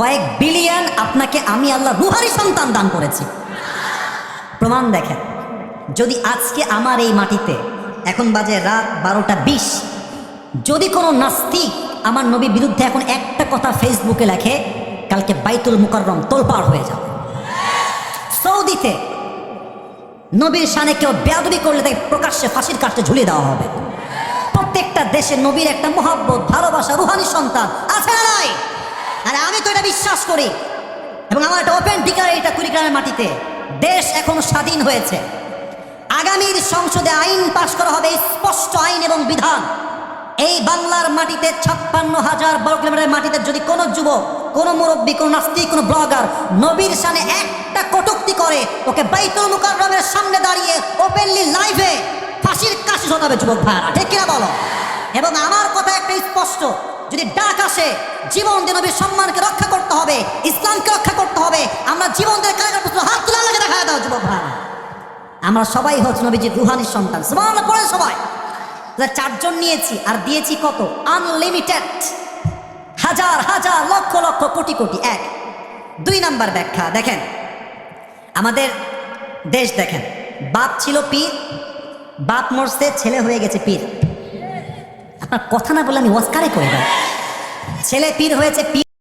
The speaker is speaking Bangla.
কয়েক বিলিয়ন আপনাকে আমি আল্লাহ রুহারি সন্তান দান করেছি। প্রমাণ দেখেন, যদি আজকে আমার এই মাটিতে এখন বাজে রাত বারোটা বিশ, যদি কোনো নাস্তিক আমার নবীর বিরুদ্ধে এখন একটা কথা ফেসবুকে লেখে, কালকে বাইতুল মুকাররম তোলপাড় হয়ে যাবে। সৌদিতে নবীর সানে কেউ বেয়াদবি করলে তাকে প্রকাশ্যে ফাঁসির কাছে ঝুলিয়ে দেওয়া হবে। প্রত্যেকটা দেশে নবীর একটা মোহাব্বত, ভালোবাসা, রুহানি সন্তান। আর আমি তো এটা বিশ্বাস করি। এবং আমার একটা ওপেন ডিকার এটা কুড়িগ্রামের মাটিতে। দেশ এখন স্বাধীন হয়েছে। আগামীর সংসদে আইন পাশ করা হবে স্পষ্ট আইন এবং বিধান। এই বাংলার মাটিতে ছাপ্পান্ন হাজার বর্গ কিলোমিটারের মাটিতে যদি কোনো যুবক, কোনো মুরব্বী, কোনো নাস্তিক, কোনো ব্লগার নবীর সামনে একটা কটুক্তি করে, ওকে বাইতুল মুকাররমের সামনে দাঁড়িয়ে ওপেনলি লাইভে ফাঁসির কাশি শোনাবে যুবক ভাইরা ঠিক কিনা বলো? এবং আমার কথা একটা স্পষ্ট। যদি ডাক আসে, জীবন দিয়ে নবীর সম্মানকে রক্ষা করতে হবে, ইসলামকে রক্ষা করতে হবে, আমরা জীবন দিয়ে কাজের প্রশ্ন হাত তুলে আল্লাহকে দেখা দাও, যুবক ভাই। আমরা সবাই হচ্ছে নবীজির রুহানির সন্তান। সুবহানাল্লাহ পড়ে সবাই। চারজন নিয়েছি, আর দিয়েছি কত? আনলিমিটেড হাজার হাজার, লক্ষ লক্ষ, কোটি কোটি। এক। দুই নাম্বার ব্যাখ্যা, দেখেন। আমাদের দেশ দেখেন। বাপ ছিল পীর, বাপ মরছে, ছেলে হয়ে গেছে পীর। আপনার কথা না বলে আমি ওয়াস্কারে করে ছেলে পীর হয়েছে পীর